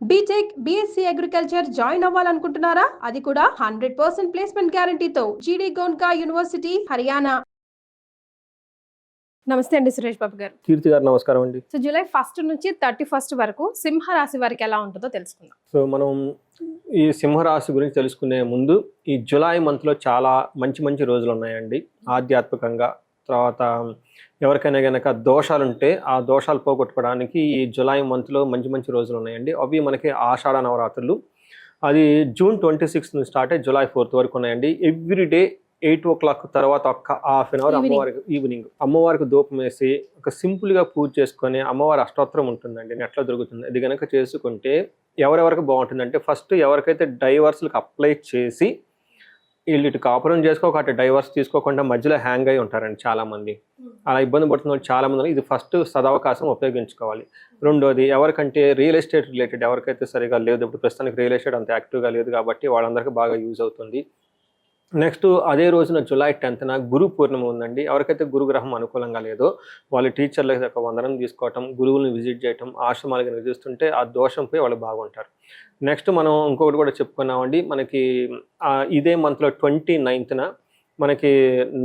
BTech BSc agriculture join అవ్వాలనుకుంటున్నారా? అది కూడా హండ్రెడ్ పర్సెంట్ ప్లేస్మెంట్ గ్యారంటీతో జీడీ గోన్కా యూనివర్సిటీ హర్యానా నమస్తే అండి సురేష్ బాబు గారు. కీర్తి గారు నమస్కారం అండి. సో జూలై ఫస్ట్ నుంచి థర్టీ ఫస్ట్ వరకు సింహ రాశి వారికి ఎలా ఉంటుందో తెలుసుకుందాం. సో మనం ఈ సింహరాశి గురించి తెలుసుకునే ముందు ఈ జులై మంత్లో చాలా మంచి మంచి రోజులు ఉన్నాయండి. ఆధ్యాత్మికంగా తర్వాత ఎవరికైనా కనుక దోషాలు ఉంటే ఆ దోషాలు పోగొట్టుకోవడానికి ఈ జులై మంత్లో మంచి మంచి రోజులు ఉన్నాయండి. అవి మనకి ఆషాఢ నవరాత్రులు. అది జూన్ ట్వంటీ సిక్స్త్ నుంచి స్టార్ట్ అయ్యి జులై ఫోర్త్ వరకు ఉన్నాయండి. Every day eight o'clock తర్వాత ఒక్క హాఫ్ అన్ అవర్. అమ్మవారికి ఈవినింగ్ అమ్మవారికి దూపం వేసి ఒక సింపుల్గా పూజ చేసుకొని అమ్మవారి అష్టోత్తరం ఉంటుందండి. నెట్లో దొరుకుతుంది? అది కనుక చేసుకుంటే ఎవరెవరికి బాగుంటుందంటే ఫస్ట్ ఎవరికైతే డైవర్స్లకు అప్లై చేసి వీళ్ళు ఇటు కాపురం చేసుకోక అటు డైవర్స్ తీసుకోకుండా మధ్యలో హ్యాంగ్ అయి ఉంటారండి చాలా మంది అలా ఇబ్బంది పడుతున్న వాళ్ళు చాలా మంది ఉన్నారు. ఇది ఫస్ట్ సదవకాశం ఉపయోగించుకోవాలి. రెండోది ఎవరికంటే రియల్ ఎస్టేట్ రిలేటెడ్ ఎవరికైతే సరిగా లేదు ఇప్పుడు ప్రస్తుతానికి రియల్ ఎస్టేట్ అంత యాక్టివ్గా లేదు కాబట్టి వాళ్ళందరికీ బాగా యూజ్ అవుతుంది. నెక్స్ట్ అదే రోజున జూలై టెన్త్న గురు పూర్ణిమ ఉందండి. ఎవరికైతే గురుగ్రహం అనుకూలంగా లేదో వాళ్ళు టీచర్ల ఒక వందనం తీసుకోవటం గురువులను విజిట్ చేయటం ఆశ్రమాలకు నివసిస్తుంటే ఆ దోషం పోయి వాళ్ళు బాగుంటారు. నెక్స్ట్ మనం ఇంకొకటి కూడా చెప్పుకున్నామండి. మనకి ఇదే మంత్లో ట్వంటీ నైన్త్న మనకి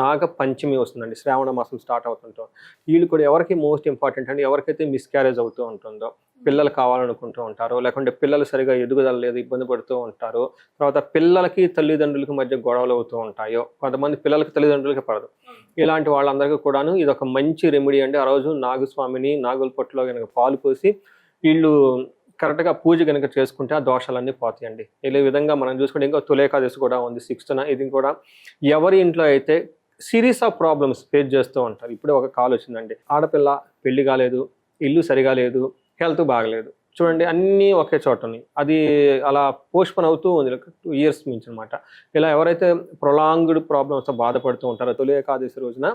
నాగ పంచమి వస్తుందండి. శ్రావణ మాసం స్టార్ట్ అవుతుంటాం. వీళ్ళు కూడా ఎవరికి మోస్ట్ ఇంపార్టెంట్ అండి? ఎవరికైతే మిస్క్యారేజ్ అవుతూ ఉంటుందో. పిల్లలు కావాలనుకుంటూ ఉంటారు. లేకుంటే పిల్లలు సరిగా ఎదుగుదల లేదు ఇబ్బంది పడుతూ ఉంటారు. తర్వాత పిల్లలకి తల్లిదండ్రులకి మధ్య గొడవలు అవుతూ ఉంటాయో కొంతమంది పిల్లలకి తల్లిదండ్రులకి పడదు. ఇలాంటి వాళ్ళందరికీ కూడాను ఇది ఒక మంచి రెమెడీ అండి. ఆ రోజు నాగస్వామిని నాగుల పొట్టులో కనుక పాలు పోసి వీళ్ళు కరెక్ట్గా పూజ కనుక చేసుకుంటే ఆ దోషాలన్నీ పోతాయండి. ఇలా విధంగా మనం చూసుకుంటే ఇంకా తులేకాదశి కూడా ఉంది సిక్స్త్న ఇది కూడా ఎవరి ఇంట్లో అయితే సిరీస్ ఆఫ్ ప్రాబ్లమ్స్ ఫేస్ చేస్తూ ఉంటారు. ఇప్పుడే ఒక కాల్ వచ్చిందండి. ఆడపిల్ల పెళ్ళి కాలేదు ఇల్లు సరిగా లేదు హెల్త్ బాగలేదు. చూడండి అన్నీ ఒకే చోట ఉన్నాయి. అది అలా పోస్ట్పోన్ అవుతూ ఉంది. టూ ఇయర్స్ మించి అనమాట ఇలా ఎవరైతే ప్రొలాంగ్డ్ ప్రాబ్లమ్స్తో బాధపడుతూ ఉంటారో తొలి ఏకాదశి రోజున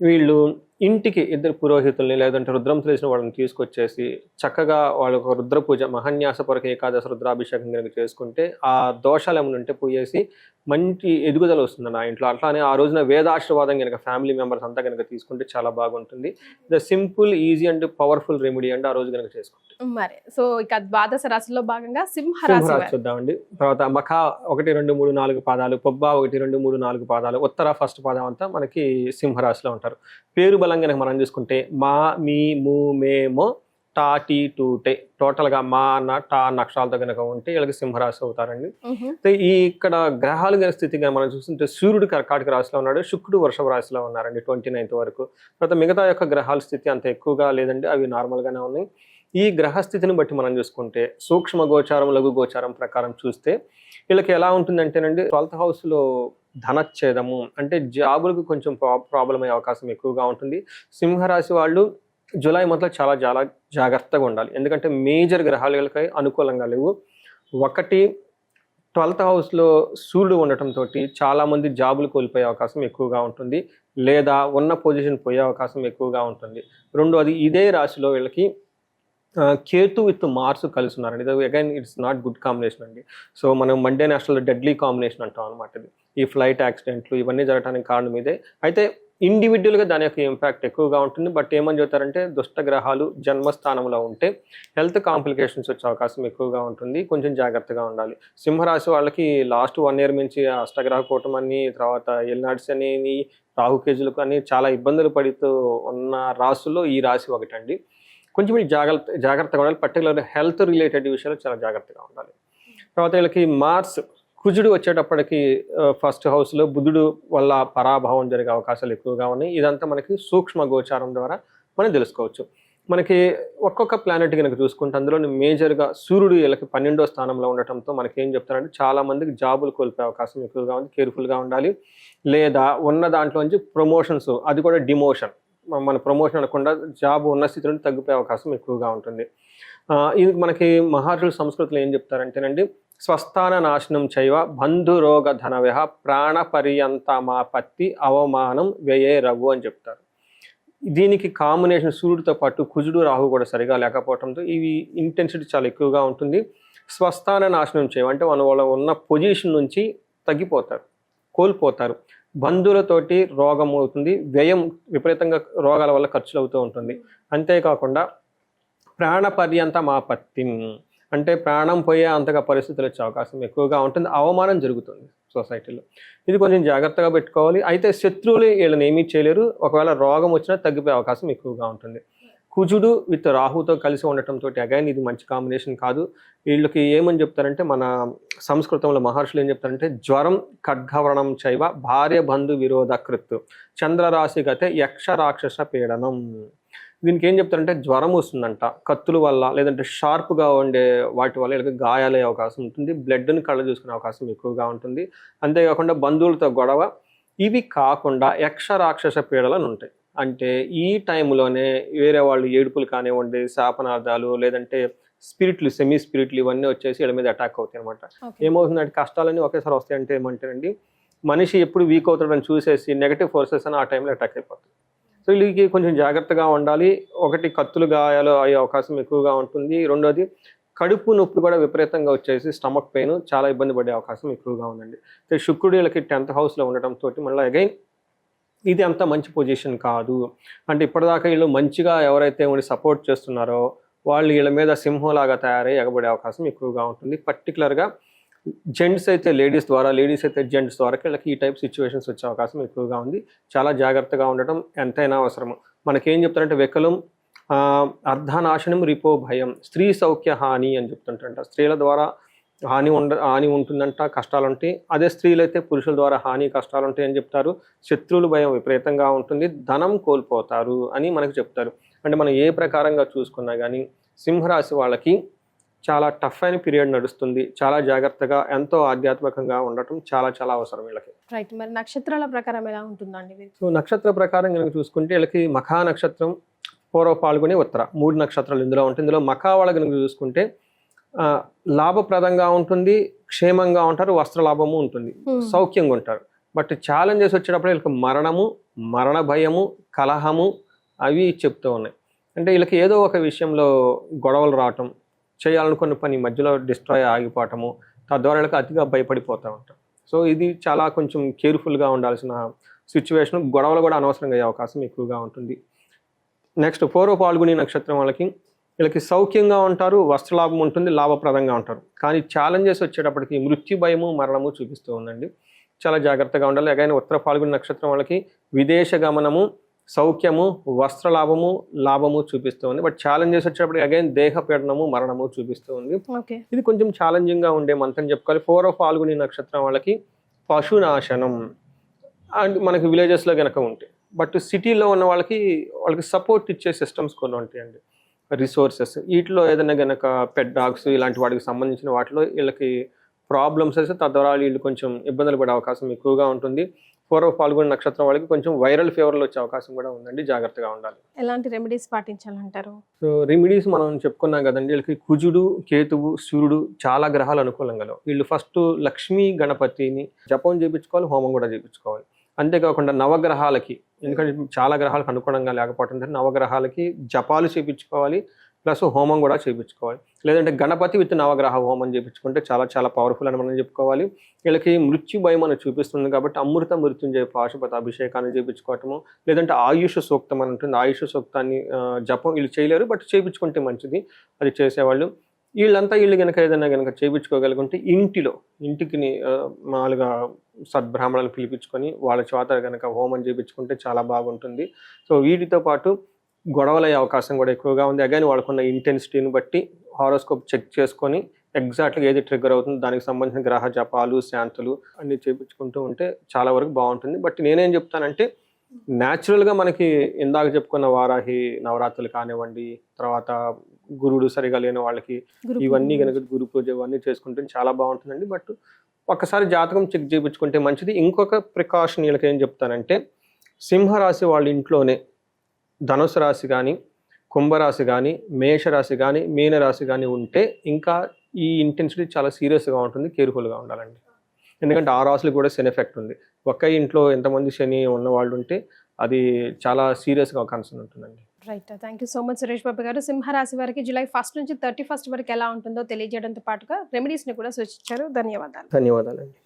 వీళ్ళు ఇంటికి ఇద్దరు పురోహితుల్ని లేదంటే రుద్రం తెలిసిన వాళ్ళని తీసుకొచ్చేసి చక్కగా వాళ్ళకు రుద్ర పూజ మహన్యాసపరక ఏకాదశి రుద్రాభిషేకం కనుక చేసుకుంటే ఆ దోషాలు ఏమైనా ఉంటే పోయేసి మంచి ఎదుగుదల వస్తుంది నా ఇంట్లో. అట్లానే ఆ రోజున వేదాశీర్వాదం కనుక ఫ్యామిలీ మెంబర్స్ అంతా కనుక తీసుకుంటే చాలా బాగుంటుంది. The simple easy and powerful remedy అంటే ఆ రోజు కనుక చేసుకుంటే. మరి సో ఇక ద్వాదశ రాశిలో భాగంగా సింహ రాశి సింహరాశి. చూద్దామండి. తర్వాత మఖ ఒకటి రెండు మూడు నాలుగు పాదాలు పొబ్బ ఒకటి రెండు మూడు నాలుగు పాదాలు ఉత్తర ఫస్ట్ పాదం అంతా మనకి సింహరాశిలో ఉంటారు. పేరు బలం కనుక మనం చూసుకుంటే మా మీ ము మే మో టా టీ టూ టే టోటల్గా మా అన్న టా అన్న అక్షరాలతో కనుక ఉంటే వీళ్ళకి సింహరాశి అవుతారండి. ఈ ఇక్కడ గ్రహాలు గల స్థితి కనుక మనం చూస్తుంటే సూర్యుడు కర్కాటక రాశిలో ఉన్నాడు శుక్రుడు వృషభ రాశిలో ఉన్నారండి ట్వంటీ నైన్త్ వరకు. తర్వాత మిగతా యొక్క గ్రహాల స్థితి అంత ఎక్కువగా లేదండి అవి నార్మల్గానే ఉన్నాయి. ఈ గ్రహ స్థితిని బట్టి మనం చూసుకుంటే సూక్ష్మ గోచారం లఘు గోచారం ప్రకారం చూస్తే వీళ్ళకి ఎలా ఉంటుందంటేనండి ట్వెల్త్ హౌస్లో ధనచ్ఛేదము అంటే జాబులకు కొంచెం ప్రాబ్లం అయ్యే అవకాశం ఎక్కువగా ఉంటుంది. సింహరాశి వాళ్ళు జూలై మొదలు చాలా చాలా జాగ్రత్తగా ఉండాలి. ఎందుకంటే మేజర్ గ్రహాలు వీళ్ళకి అనుకూలంగా లేవు. ఒకటి ట్వెల్త్ హౌస్లో సూర్యుడు ఉండటంతో చాలామంది జాబులు కోల్పోయే అవకాశం ఎక్కువగా ఉంటుంది. లేదా ఉన్న పొజిషన్ పోయే అవకాశం ఎక్కువగా ఉంటుంది. రెండు అది ఇదే రాశిలో వీళ్ళకి కేతు విత్ మార్స్ కలిసి ఉన్నారండి ఇది again it's not good combination అండి. సో మనం మండే నేషనల్ డెడ్లీ కాంబినేషన్ అంటాం అనమాట ఇది. ఈ ఫ్లైట్ యాక్సిడెంట్లు ఇవన్నీ జరగడానికి కారణం ఇదే. అయితే ఇండివిజువల్గా దాని యొక్క ఇంపాక్ట్ ఎక్కువగా ఉంటుంది. బట్ ఏమని చెబుతారంటే దుష్ట గ్రహాలు జన్మస్థానంలో ఉంటే హెల్త్ కాంప్లికేషన్స్ వచ్చే అవకాశం ఎక్కువగా ఉంటుంది. కొంచెం జాగ్రత్తగా ఉండాలి. సింహరాశి వాళ్ళకి లాస్ట్ వన్ ఇయర్ నుంచి అష్టగ్రహ కూటమని తర్వాత ఎల్నాడ్స్ అని రాహుకేజులకు అని చాలా ఇబ్బందులు పడుతూ ఉన్న రాసుల్లో ఈ రాశి ఒకటండి. కొంచెం వీళ్ళు జాగ్రత్త జాగ్రత్తగా ఉండాలి. పర్టికులర్ హెల్త్ రిలేటెడ్ విషయాలు చాలా జాగ్రత్తగా ఉండాలి. తర్వాత వీళ్ళకి మార్స్ కుజుడు వచ్చేటప్పటికి ఫస్ట్ హౌస్లో బుధుడు వల్ల పరాభావం జరిగే అవకాశాలు ఎక్కువగా ఉన్నాయి. ఇదంతా మనకి సూక్ష్మ గోచారం ద్వారా మనం తెలుసుకోవచ్చు. మనకి ఒక్కొక్క ప్లానెట్ కనుక చూసుకుంటే అందులో మేజర్గా సూర్యుడు వీళ్ళకి పన్నెండో స్థానంలో ఉండటంతో మనకి ఏం చెప్తారంటే చాలా మందికి జాబులు కోల్పోయే అవకాశం ఎక్కువగా ఉంది. కేర్ఫుల్గా ఉండాలి. లేదా ఉన్న దాంట్లోంచి ప్రమోషన్స్ అది కూడా డిమోషన్ మన ప్రమోషన్ అనకుండా జాబ్ ఉన్న స్థితి నుండి తగ్గిపోయే అవకాశం ఎక్కువగా ఉంటుంది. ఇది మనకి మహర్షుల సంస్కృతిలో ఏం చెప్తారంటేనండి స్వస్థాన నాశనం చైవ బంధురోగ ధనవ్యహ ప్రాణ పర్యంతమాపత్తి అవమానం వ్యయే రఘు అని చెప్తారు. దీనికి కాంబినేషన్ సూర్యుడితో పాటు కుజుడు రాహు కూడా సరిగా లేకపోవడంతో ఇవి ఇంటెన్సిటీ చాలా ఎక్కువగా ఉంటుంది. స్వస్థాన నాశనం చేయవంటే మన వాళ్ళ ఉన్న పొజిషన్ నుంచి తగ్గిపోతారు కోల్పోతారు. బంధువులతోటి రోగం అవుతుంది వ్యయం విపరీతంగా రోగాల వల్ల ఖర్చులు అవుతూ ఉంటుంది. అంతేకాకుండా ప్రాణ పర్యంతం ఆపత్తి. అంటే ప్రాణం పోయే అంతగా పరిస్థితులు వచ్చే అవకాశం ఎక్కువగా ఉంటుంది అవమానం జరుగుతుంది సొసైటీలో. ఇది కొంచెం జాగ్రత్తగా పెట్టుకోవాలి. అయితే శత్రువులు వీళ్ళని ఏమీ చేయలేరు. ఒకవేళ రోగం వచ్చినా తగ్గిపోయే అవకాశం ఎక్కువగా ఉంటుంది. కుజుడు విత్ రాహుతో కలిసి ఉండటంతో అగైన్ ఇది మంచి కాంబినేషన్ కాదు. వీళ్ళకి ఏమని చెప్తారంటే మన సంస్కృతంలో మహర్షులు ఏం చెప్తారంటే జ్వరం ఖడ్గవరణం చైవ భార్య బంధు విరోధ కృత్. చంద్రరాశి గతే యక్ష రాక్షస పీడనం. దీనికి ఏం చెప్తారంటే జ్వరం వస్తుందంట. కత్తుల వల్ల లేదంటే షార్ప్గా ఉండే వాటి వల్ల వీళ్ళకి గాయాలయ్యే అవకాశం ఉంటుంది. బ్లడ్ని కళ్ళ చూసుకునే అవకాశం ఎక్కువగా ఉంటుంది. అంతేకాకుండా బంధువులతో గొడవ. ఇవి కాకుండా యక్ష రాక్షస పీడలను ఉంటాయి అంటే ఈ టైంలోనే వేరే వాళ్ళు ఏడుపులు కానివ్వండి శాపనార్థాలు లేదంటే స్పిరిట్లు సెమీ స్పిరిట్లు ఇవన్నీ వచ్చేసి వీళ్ళ మీద అటాక్ అవుతాయి అనమాట ఏమవుతుందంటే కష్టాలన్నీ ఒకేసారి వస్తాయంటే ఏమంటారండి? మనిషి ఎప్పుడు వీక్ అవుతాడని చూసేసి నెగటివ్ ఫోర్సెస్ అని ఆ టైంలో అటాక్ అయిపోతుంది సో వీళ్ళకి కొంచెం జాగ్రత్తగా ఉండాలి. ఒకటి కత్తులు గాయాలు అయ్యే అవకాశం ఎక్కువగా ఉంటుంది. రెండోది కడుపు నొప్పి కూడా విపరీతంగా వచ్చేసి స్టమక్ పెయిన్ చాలా ఇబ్బంది పడే అవకాశం ఎక్కువగా ఉందండి. సో శుక్రుడు వీళ్ళకి టెన్త్ హౌస్లో ఉండటం తోటి మళ్ళీ అగైన్ ఇది అంత మంచి పొజిషన్ కాదు. అంటే ఇప్పటిదాకా వీళ్ళు మంచిగా ఎవరైతే ఉండి సపోర్ట్ చేస్తున్నారో వాళ్ళు వీళ్ళ మీద సింహంలాగా తయారై ఎగబడే అవకాశం ఎక్కువగా ఉంటుంది. పర్టికులర్గా జెంట్స్ అయితే లేడీస్ ద్వారా లేడీస్ అయితే జెంట్స్ ద్వారా వీళ్ళకి ఈ టైప్ సిచ్యువేషన్స్ వచ్చే అవకాశం ఎక్కువగా ఉంది. చాలా జాగ్రత్తగా ఉండటం ఎంతైనా అవసరం మనకేం చెప్తారంటే వెకలం అర్ధనాశనం రిపో భయం స్త్రీ సౌఖ్య హాని అని చెప్తుంటారంట. స్త్రీల ద్వారా హాని ఉండ హాని ఉంటుందంట కష్టాలు ఉంటాయి అదే స్త్రీలు అయితే పురుషుల ద్వారా హాని కష్టాలు ఉంటాయి అని చెప్తారు. శత్రువుల భయం విపరీతంగా ఉంటుంది. ధనం కోల్పోతారు అని మనకు చెప్తారు. అంటే మనం ఏ ప్రకారంగా చూసుకున్నా కానీ సింహరాశి వాళ్ళకి చాలా టఫ్ అయిన పీరియడ్ నడుస్తుంది. చాలా జాగ్రత్తగా ఎంతో ఆధ్యాత్మికంగా ఉండటం చాలా చాలా అవసరం వీళ్ళకి. రైట్. మరి నక్షత్రాల ప్రకారం ఎలా ఉంటుందండి? సో నక్షత్ర ప్రకారం కనుక చూసుకుంటే వీళ్ళకి మఖా నక్షత్రం పూర్వ పాల్గొని ఉత్తర. మూడు నక్షత్రాలు ఇందులో ఉంటుంది ఇందులో మఖా వాళ్ళ కనుక చూసుకుంటే లాభప్రదంగా ఉంటుంది క్షేమంగా ఉంటారు వస్త్ర లాభము ఉంటుంది Hmm. సౌఖ్యంగా ఉంటారు. బట్ ఛాలెంజెస్ వచ్చేటప్పుడు వీళ్ళకి మరణము మరణ భయము కలహము అవి చెప్తూ ఉన్నాయి. అంటే వీళ్ళకి ఏదో ఒక విషయంలో గొడవలు రావటం చేయాలనుకున్న పని మధ్యలో డిస్ట్రాయ్ ఆగిపోవటము తద్వారా వీళ్ళకి అతిగా భయపడిపోతూ ఉంటాం. సో ఇది చాలా కొంచెం కేర్ఫుల్గా ఉండాల్సిన సిచ్యువేషన్ గొడవలు కూడా అనవసరంగా అయ్యే అవకాశం ఎక్కువగా ఉంటుంది. నెక్స్ట్ పూర్వ పాల్గొని నక్షత్రం వాళ్ళకి వీళ్ళకి సౌఖ్యంగా ఉంటారు వస్త్రలాభం ఉంటుంది లాభప్రదంగా ఉంటారు. కానీ ఛాలెంజెస్ వచ్చేటప్పటికి మృత్యు భయము మరణము చూపిస్తూ ఉందండి. చాలా జాగ్రత్తగా ఉండాలి. అగైన్ ఉత్తర పాల్గొని నక్షత్రం వాళ్ళకి విదేశ గమనము సౌఖ్యము వస్త్రలాభము లాభము చూపిస్తూ ఉంది. బట్ ఛాలెంజెస్ వచ్చేటప్పటికి అగైన్ దేహ పీడనము మరణము చూపిస్తూ ఉంది. ఇది కొంచెం ఛాలెంజింగ్గా ఉండే మంత్ అని చెప్పుకోవాలి. ఫోర్ ఆఫ్ పాల్గొని నక్షత్రం వాళ్ళకి పశునాశనం. అండ్ మనకి విలేజెస్లో కనుక ఉంటాయి బట్ సిటీలో ఉన్న వాళ్ళకి వాళ్ళకి సపోర్ట్ ఇచ్చే సిస్టమ్స్ కొన్ని ఉంటాయండి. రిసోర్సెస్ వీటిలో ఏదైనా కనుక పెట్ డాగ్స్ ఇలాంటి వాటికి సంబంధించిన వాటిలో వీళ్ళకి ప్రాబ్లమ్స్ వస్తే తద్వారా వీళ్ళు కొంచెం ఇబ్బందులు పడే అవకాశం ఎక్కువగా ఉంటుంది. ఫోర్ ఆఫ్ పాల్గొని నక్షత్రం వాళ్ళకి కొంచెం వైరల్ ఫీవర్లు వచ్చే అవకాశం కూడా ఉందండి. జాగ్రత్తగా ఉండాలి. ఎలాంటి రెమెడీస్ పాటించాలంటారు? సో రెమెడీస్ మనం చెప్పుకున్నాం కదండి. వీళ్ళకి కుజుడు కేతువు సూర్యుడు చాలా గ్రహాలు అనుకూలంగా. వీళ్ళు ఫస్ట్ లక్ష్మీ గణపతిని జపం చేయించుకోవాలి హోమం కూడా చేయించుకోవాలి అంతేకాకుండా నవగ్రహాలకి ఎందుకంటే చాలా గ్రహాలకు అనుగుణంగా లేకపోవటం నవగ్రహాలకి జపాలు చేయించుకోవాలి ప్లస్ హోమం కూడా చేయించుకోవాలి లేదంటే గణపతి విత్ నవగ్రహ హోమం చేయించుకుంటే చాలా చాలా పవర్ఫుల్ అని మనం చెప్పుకోవాలి. వీళ్ళకి మృత్యు భయం అని చూపిస్తుంది కాబట్టి అమృత మృత్యుంజయ పాశుపత అభిషేకాన్ని చేయించుకోవటము లేదంటే ఆయుష్ సూక్తం అని ఉంటుంది. ఆయుష్ సూక్తాన్ని జపం వీళ్ళు చేయలేరు బట్ చేయించుకుంటే మంచిది. అది చేసేవాళ్ళు. వీళ్ళంతా వీళ్ళు కనుక ఏదైనా కనుక చేయించుకోగలుగుంటే ఇంటిలో ఇంటికి మామూలుగా సద్బ్రాహ్మణులను పిలిపించుకొని వాళ్ళ చేత కనుక హోమం చేయించుకుంటే చాలా బాగుంటుంది. సో వీటితో పాటు గొడవలయ్యే అవకాశం కూడా ఎక్కువగా ఉంది. అగైన్ వాళ్ళకున్న ఇంటెన్సిటీని బట్టి హారోస్కోప్ చెక్ చేసుకొని ఎగ్జాక్ట్గా ఏది ట్రిగ్గర్ అవుతుందో దానికి సంబంధించిన గ్రహ జపాలు శాంతులు అన్ని చేయించుకుంటూ ఉంటే చాలా వరకు బాగుంటుంది. బట్ నేనేం చెప్తానంటే న్యాచురల్గా మనకి ఇందాక చెప్పుకున్న వారాహి నవరాత్రులు కానివ్వండి తర్వాత గురుడు సరిగా లేని వాళ్ళకి ఇవన్నీ. కనుక గురు పూజ ఇవన్నీ చేసుకుంటే చాలా బాగుంటుందండి. బట్ ఒక్కసారి జాతకం చెక్ చేయించుకుంటే మంచిది. ఇంకొక ప్రికాషన్ వీళ్ళకి ఏం చెప్తానంటే సింహరాశి వాళ్ళ ఇంట్లోనే ధనుసు రాశి కానీ కుంభరాశి కానీ మేషరాశి కానీ మీనరాశి కానీ ఉంటే ఇంకా ఈ ఇంటెన్సిటీ చాలా సీరియస్గా ఉంటుంది కేర్ఫుల్గా ఉండాలండి. ఎందుకంటే ఆ రాశులు కూడా శని ఎఫెక్ట్ ఉంది. ఒక్క ఇంట్లో ఎంతమంది శని ఉన్న వాళ్ళు ఉంటే అది చాలా సీరియస్గా కన్సర్న్ ఉంటుందండి. Right thank you so much Suresh Babu garu. సింహరాశి వారికి జూలై ఫస్ట్ నుంచి థర్టీ ఫస్ట్ వరకు ఎలా ఉంటుందో తెలియజేయడంతో పాటుగా రెమెడీస్ని కూడా సూచించారు. ధన్యవాదాలు. ధన్యవాదాలండి.